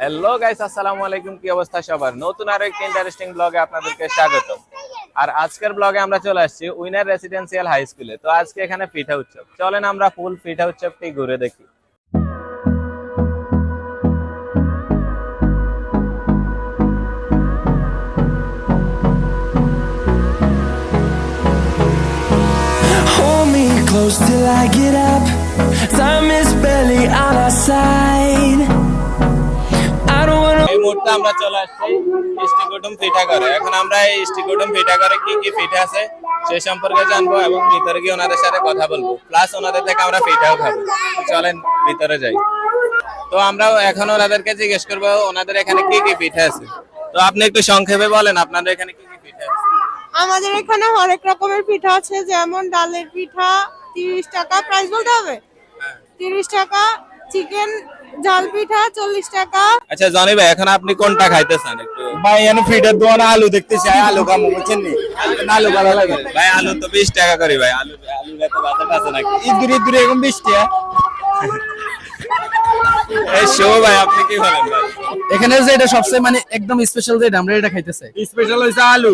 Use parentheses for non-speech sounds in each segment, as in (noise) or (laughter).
Hello guys আসসালামু আলাইকুম, কি অবস্থা সবার? নতুন আরও একটি ইন্টারেস্টিং ব্লগে আপনাদেরকে স্বাগত আর আজকের ব্লগে আমরা চলে আসছি উইনার রেসিডেন্সিয়াল হাই স্কুলে তো আজকে এখানে পিঠা উৎসব চলেন আমরা ফুল পিঠা উৎসবটি ঘুরে দেখি। Close till I get up. Time is barely on our side. মুহূর্তে আমরা চলে আসছি ইস্টিকুটুম পিঠা করে এখন আমরা এই ইস্টিকুটুম পিঠা করে কি কি পিঠা আছে সে সম্পর্কে জানব এবং ভিতরে গিয়ে ওনাদের সাথে কথা বলব। প্লাস ওনাদের থেকে আমরা পিঠাও খাব। চলেন ভিতরে যাই। তো আমরা এখন ওনাদেরকে জিজ্ঞেস করব ওনাদের এখানে কি কি পিঠা আছে? তো আপনি একটু সংক্ষেপে বলেন আপনাদের এখানে কি কি পিঠা আছে? আমাদের এখানে অনেক রকমের পিঠা আছে যেমন ডালের পিঠা তিরিশ টাকা প্রাইস বলতে হবে? তিরিশ টাকা চিকেন ঝাল পিঠা চল্লিশ টাকা। আচ্ছা জনি ভাই এখন আপনি কোনটা খাইতেছেন একটু? ভাই এনে ফিটের দোকান আলু দেখতেছি আলু কামু বুঝছেন নি? আলু ভালো লাগে। ভাই আলু তো বিশ টাকা করি ভাই আলু আলু তো বাজার আছে নাকি? ইদুর ইদুর এরকম বৃষ্টি এই শো ভাই আপনি কি বলেন ভাই? এখানে যে এটা সবচেয়ে মানে একদম স্পেশাল যেটা আমরা এটা খাইতে চাই স্পেশাল হইছে আলু।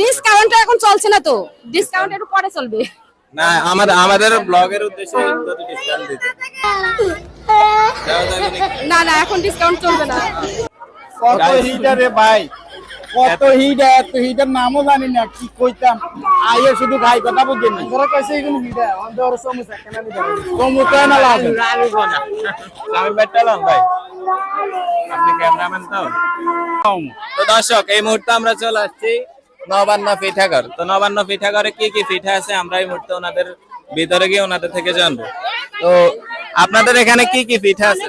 ডিসকাউন্ট এখন চলছে না তো? ডিসকাউন্ট একটু পরে চলবে। না আমাদের আমাদের ব্লগের উদ্দেশ্যে ডিসকাউন্ট দিতে? না না এখন ডিসকাউন্ট চলবে না। কত হিটার রে ভাই? কত হিট এত হিটার নামও জানি না কি কইতাম? আইয়ে শুধু খাই কথা বুঝেন। নি ধরো কইছে এগুলো ভিডিও আমাদের ওর সমস্যা কেন না লাভ। আমি বেটালাম ভাই। আপনি ক্যামেরাম্যান তো? তো দর্শক এই মুহূর্তে আমরা চলে আসছি নবান্ন পিঠাঘর তো নবান্ন পিঠাঘরে কি কি পিঠা আছে? আমরা এই মুহূর্তে ওনাদের ভিতরে গিয়ে ওনাদের থেকে জানব। তো আপনাদের এখানে কি কি পিঠা আছে?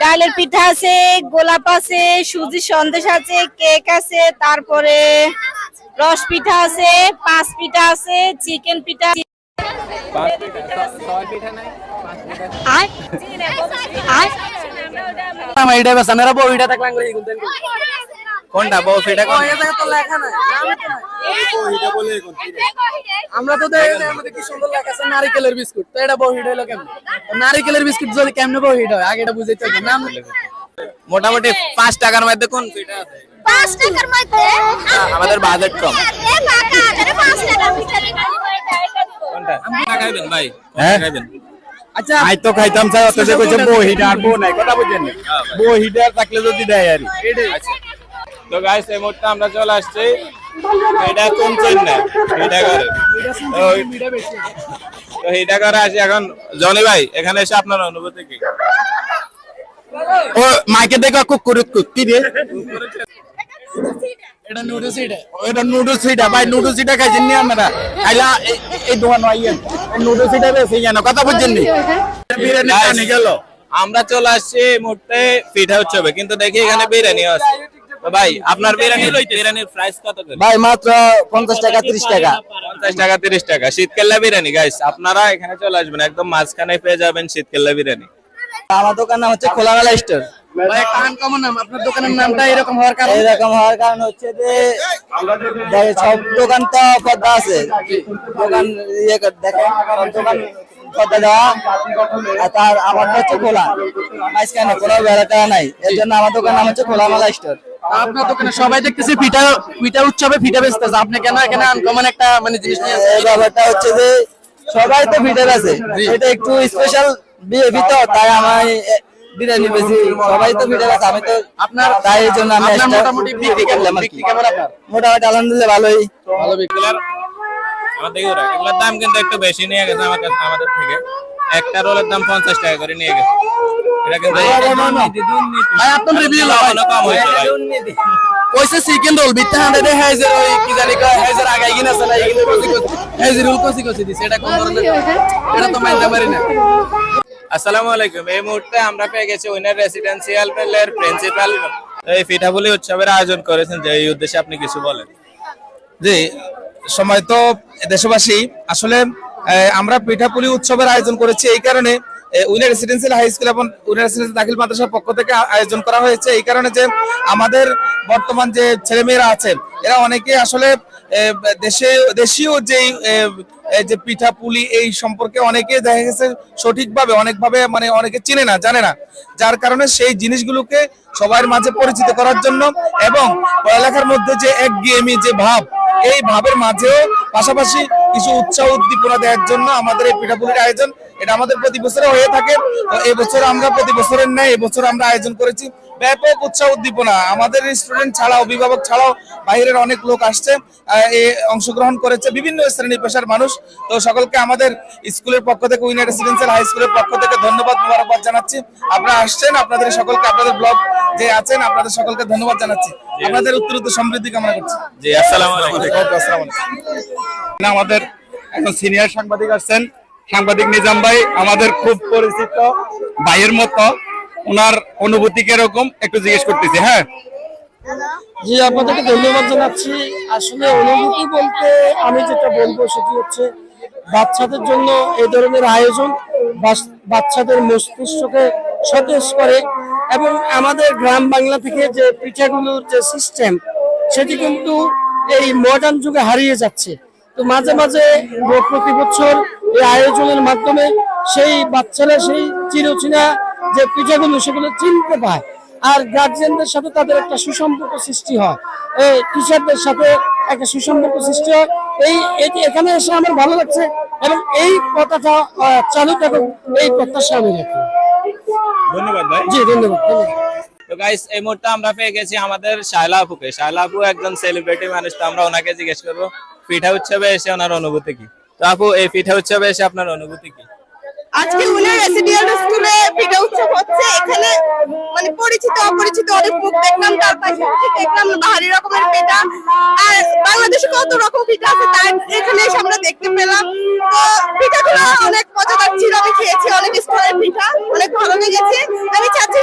ডালের পিঠা আছে গোলাপ আছে সুজি সন্দেশ আছে কেক আছে তারপরে রস পিঠা আছে পাঁচ পিঠা আছে চিকেন পিঠা পিঠা নাই? আমার এটা বেশ আমরা বউ এটা থাকলাম করে এগুলো কোনটা? বউ কোনটা? তো লেখা নাই আমরা তো দেখি আমাদের কি সুন্দর লেখা আছে নারকেলের বিস্কুট। তো এটা বউ হিট হইল কেমন? নারকেলের বিস্কুট যদি কেমনে বউ হিট হয়? আগে এটা বুঝাইতে হবে নাম মোটামুটি পাঁচ টাকার মধ্যে কোন আছে? পাঁচ টাকার মধ্যে? আমাদের বাজেট কম। এ কাকা আরে পাঁচ টাকার ভিতরে। কোনটা? ভাই। হ্যাঁ? খাইবেন আই তো খাইতাম স্যার অত যে কইছে বউ হিটার বউ নাই কথা বুঝেন নি থাকলে যদি দেয় আর তো গাইস এই মুহূর্তে আমরা চলে আসছি। এটা করে তো এটা করে আসি এখন। জনি ভাই এখানে এসে আপনার অনুভূতি কি? ও মাইকে দেখো কুকুরুত কুক কি রে এটা নুডলস এটা ওটা নুডলস হিটা ভাই নুডলস হিটা খাইছেন নি আমরা আইলা এই- এই দোকান আইয়েন নুডলস হিটা বেশি জানো কথা বুঝছেন নি? বিরিয়ানি Guys, গেল। আমরা চলে আসছি মুহূর্তে পিঠা উৎসবে কিন্তু দেখি এখানে বিরিয়ানি আছে। ভাই আপনার বিরিয়ানি বিরিয়ানির প্রাইস কত করে? ভাই মাত্র পঞ্চাশ টাকা ত্রিশ টাকা। পঞ্চাশ টাকা তিরিশ টাকা। শীতকাল্লা বিরিয়ানি গাইস আপনারা এখানে চলে আসবেন। একদম মাঝখানে পেয়ে যাবেন শীতকাল্লা বিরিয়ানি। আমার দোকান নাম হচ্ছে খোলামেলা স্টোর ভাই একটা আনকমন নাম আপনার দোকানের নামটা এরকম হওয়ার কারণ? এরকম হওয়ার কারণ হচ্ছে যে সব দোকান তো পদ্মা আছে। দোকান ইয়ে করে দোকান পদ্মা দেওয়া। আর তার আমারটা হচ্ছে খোলা। মাঝখানে কোনো বেড়াটা নাই। এর জন্য আমার দোকান নাম হচ্ছে খোলামেলা স্টোর আপনার দোকানে সবাই দেখতেছি পিঠা পিঠা উৎসবে পিঠা বেচতেছে আপনি কেন এখানে আনকমন একটা মানে জিনিস নিয়ে ব্যাপারটা হচ্ছে যে সবাই তো ভিতরে আছে এটা একটু স্পেশাল ভিতর তাই আমার এ- বিরিয়ানি বেশি সবাই তো ভিতরে আছে আমি তো আপনার তাই এই জন্য আমি মোটামুটি বিক্রি করলাম আর কি। বিক্রি কেমন আপনার? মোটামুটি আলহামদুলিল্লাহ ভালোই। ভালো বিক্রি আমাদের এগুলো এগুলোর দাম কিন্তু একটু বেশি নিয়ে গেছে আমার কাছে আমাদের থেকে। একটা রোলের দাম পঞ্চাশ টাকা করে নিয়ে গেছে। এটা কিন্তু ভাই আপনার রিভিউ কখনো কম হয়েছে ভাই। কইছে চিকেন রোল বিত্তা হান্ড্রেডে হাইজের ওই কি জানি কয় হাইজের আগাই কিনা আছে না এগুলো কসি কসি হাইজের রোল কসি কসি দিছে এটা কোন ধরনের এটা তো মানতে পারি না। আসসালামু আলাইকুম। এই মুহূর্তে আমরা পেয়ে গেছি উইনার রেসিডেন্সিয়াল এর প্রিন্সিপাল এই পিঠাপুলি উৎসবের আয়োজন করেছেন, যে এই উদ্দেশ্যে আপনি কিছু বলেন। জি, সময় তো দেশবাসী। আসলে আমরা পিঠাপুলি উৎসবের আয়োজন করেছি এই কারণে উইনার রেসিডেন্সিয়াল হাই স্কুল এবং উইনার রেসিডেন্সিয়াল দাখিল মাদ্রাসার পক্ষ থেকে আয়োজন করা হয়েছে। এই কারণে যে আমাদের বর্তমান যে ছেলেমেয়েরা আছে, এরা অনেকেই আসলে দেশে, দেশীয় যেই যে পিঠা পুলি এই সম্পর্কে অনেকে দেখা গেছে সঠিকভাবে, অনেকভাবে মানে অনেকে চিনে না, জানে না। যার কারণে সেই জিনিসগুলোকে সবার মাঝে পরিচিত করার জন্য এবং পড়ালেখার মধ্যে যে একঘেয়েমি, যে ভাব, এই ভাবের মাঝেও পাশাপাশি কিছু উৎসাহ উদ্দীপনা দেওয়ার জন্য আমাদের এই পিঠাপুলির আয়োজন এটা আমাদের প্রতি বছরে হয়ে থাকে। তো এই বছর আমরা প্রতি বছরের ন্যায় এবছর আমরা আয়োজন করেছি। ব্যাপক উৎসাহ উদ্দীপনা। আমাদের স্টুডেন্ট ছাড়া অভিভাবক ছাড়াও বাইরের অনেক লোক আসছে অংশগ্রহণ করেছে বিভিন্ন শ্রেণি পেশার মানুষ। তো সকলকে আমাদের স্কুলের পক্ষ থেকে উইনার রেসিডেন্সিয়াল হাই স্কুলের পক্ষ থেকে ধন্যবাদ মোবারকবাদ জানাচ্ছি। আপনারা আসছেন আপনাদের সকলকে আপনাদের ব্লগ যে আছেন আপনাদের সকলকে ধন্যবাদ জানাচ্ছি। আপনাদের উত্তর উত্তর সমৃদ্ধি কামনা করছি। জি আসসালামু আলাইকুম। না আমাদের এখন সিনিয়র সাংবাদিক আসছেন, সাংবাদিক নিজাম ভাই, আমাদের খুব পরিচিত ভাইয়ের মতো। ওনার অনুভূতি কীরকম? একটু জিজ্ঞেস করতেছি হ্যাঁ? জি, আপনাদেরকে ধন্যবাদ জানাচ্ছি। আসলে অনুভূতি বলতে আমি যেটা বলব সেটি হচ্ছে, বাচ্চাদের জন্য এই ধরনের আয়োজন বাচ্চাদের মস্তিষ্ককে সতেজ করে এবং আমাদের গ্রাম বাংলা থেকে যে পিঠাগুলোর যে সিস্টেম সেটি কিন্তু এই মডার্ন যুগে হারিয়ে যাচ্ছে। তো মাঝে মাঝে প্রতি বছর এই আয়োজনের মাধ্যমে সেই বাচ্চারা সেই চিরচেনা যে পিঠাগুলো সেগুলো চিনতে পায়। আর গার্জিয়ানদের সাথে তাদের একটা সুসম্পর্ক সৃষ্টি হয়। এই টিচারদের সাথে একটা সুসম্পর্ক সৃষ্টি হয়। এই এটি এখানে এসে আমার ভালো লাগছে এবং এই কথাটা চালু থাকুক এই প্রত্যাশা আমি রাখি। ধন্যবাদ ভাই। জি ধন্যবাদ ধন্যবাদ। তো গাইস এই মুহূর্তে আমরা পেয়ে গেছি আমাদের শায়লা আপুকে। শায়লা আপু একজন সেলিব্রিটি মানুষ তো আমরা ওনাকে জিজ্ঞেস করব পিঠা উৎসবে এসে ওনার অনুভূতি কি? তো আপু, এই পিঠা উৎসবে এসে আপনার অনুভূতি কি? আজকে উনি রেসিডেন্সিয়াল স্কুলে পিঠা উৎসব হচ্ছে, এখানে মানে পরিচিত, অপরিচিত অনেক মুখ দেখলাম, তার পাশাপাশি দেখলাম বাহারি রকমের পিঠা আর বাংলাদেশে কত রকম পিঠা আছে তাই এখানে এসে আমরা দেখতে পেলাম। তো পিঠাগুলো অনেক মজাদার ছিল, আমি খেয়েছি অনেক স্কুলের পিঠা অনেক ভালো লেগেছে। আমি চাচ্ছি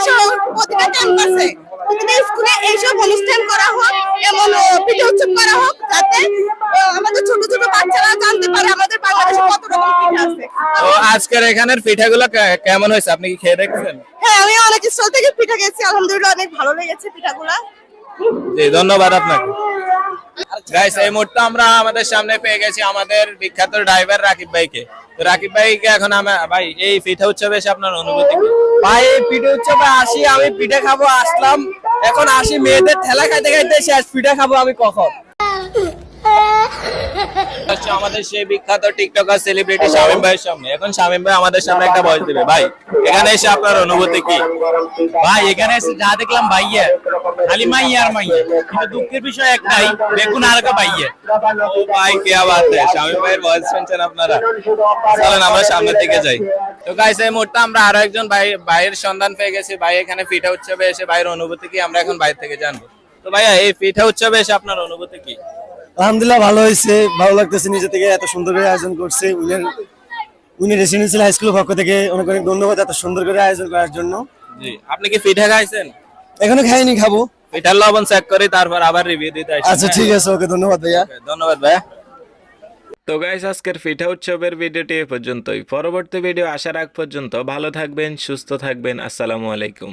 প্রতিটা ক্যাম্পাসে প্রতিটা স্কুলে এইসব অনুষ্ঠান করা হোক এমন আহ, পিঠা উৎসব করা হোক যাতে আহ, আমাদের ছোট ছোট বাচ্চারা জানতে পারে আমাদের বাংলাদেশে কত রকম পিঠা আছে তো আজকের এখানের পিঠাগুলো কে- কেমন হয়েছে? আপনি কি খেয়ে দেখছেন? হ্যাঁ আমি অনেক স্টল থেকে পিঠা খেয়েছি। আলহামদুলিল্লাহ অনেক ভালো লেগেছে পিঠাগুলা। জি ধন্যবাদ আপনাকে। গাইস এই মুহূর্তে আমরা আমাদের সামনে পেয়ে গেছি আমাদের বিখ্যাত ড্রাইভার রাকিব ভাইকে। তো রাকিব ভাইকে এখন আমরা ভাই এই পিঠা উৎসবে এসে আপনার অনুভূতি কি? ভাই এই পিঠে উৎসবে আসি আমি পিঠে খাব আসলাম। এখন আসি মেয়েদের ঠেলা খাইতে খাইতে শেষ পিঠা খাব আমি কখন? (laughs) হচ্ছে আমাদের সেই বিখ্যাত টিকটকার সেলিব্রিটি শামিম ভাইয়ের সামনে। এখন শামিম ভাই আমাদের সামনে একটা ভয়েস দিবে। ভাই, এখানে এসে আপনার অনুভূতি কি? ভাই, এখানে এসে যা দেখলাম ভাইয়া, খালি মাইয়া আর মাইয়া। কিন্তু দুঃখের বিষয় একটাই বেগুন আর কা ভাইয়া। ও ভাই, কে है শামিম ভাইয়ের ভয়েস শুনছেন আপনারা? চলেন আমরা সামনের দিকে যাই। তো গাইস এই মুহূর্তে আমরা আরও একজন ভাই, ভাইয়ের সন্ধান পেয়ে গেছি। ভাই, এখানে পিঠা উৎসবে এসে ভাইয়ের অনুভূতি কি? আমরা এখন বাইরে থেকে জানব। তো ভাইয়া, এই পিঠা উৎসবে এসে আপনার অনুভূতি কি? আলহামদুলিল্লাহ ভালো হয়েছে। ভালো লাগতেছে নিজে থেকে এত সুন্দর করে আয়োজন করছে। উইনার উইনার রেসিডেন্সিয়াল হাই স্কুলের পক্ষ থেকে অনেক অনেক ধন্যবাদ এত সুন্দর করে আয়োজন করার জন্য। জি আপনি কি পিঠা খাইছেন? এখনও খাইনি খাব। পিঠার লবণ চেক করে তারপর আবার রিভিউ দিতে আচ্ছা ঠিক আছে ওকে ধন্যবাদ ভাইয়া। ধন্যবাদ ভাইয়া। তো গাইস আজকের পিঠা উৎসবের ভিডিওটি এ পর্যন্তই। পরবর্তী ভিডিও আসার আগ পর্যন্ত ভালো থাকবেন সুস্থ থাকবেন। আসসালামু আলাইকুম।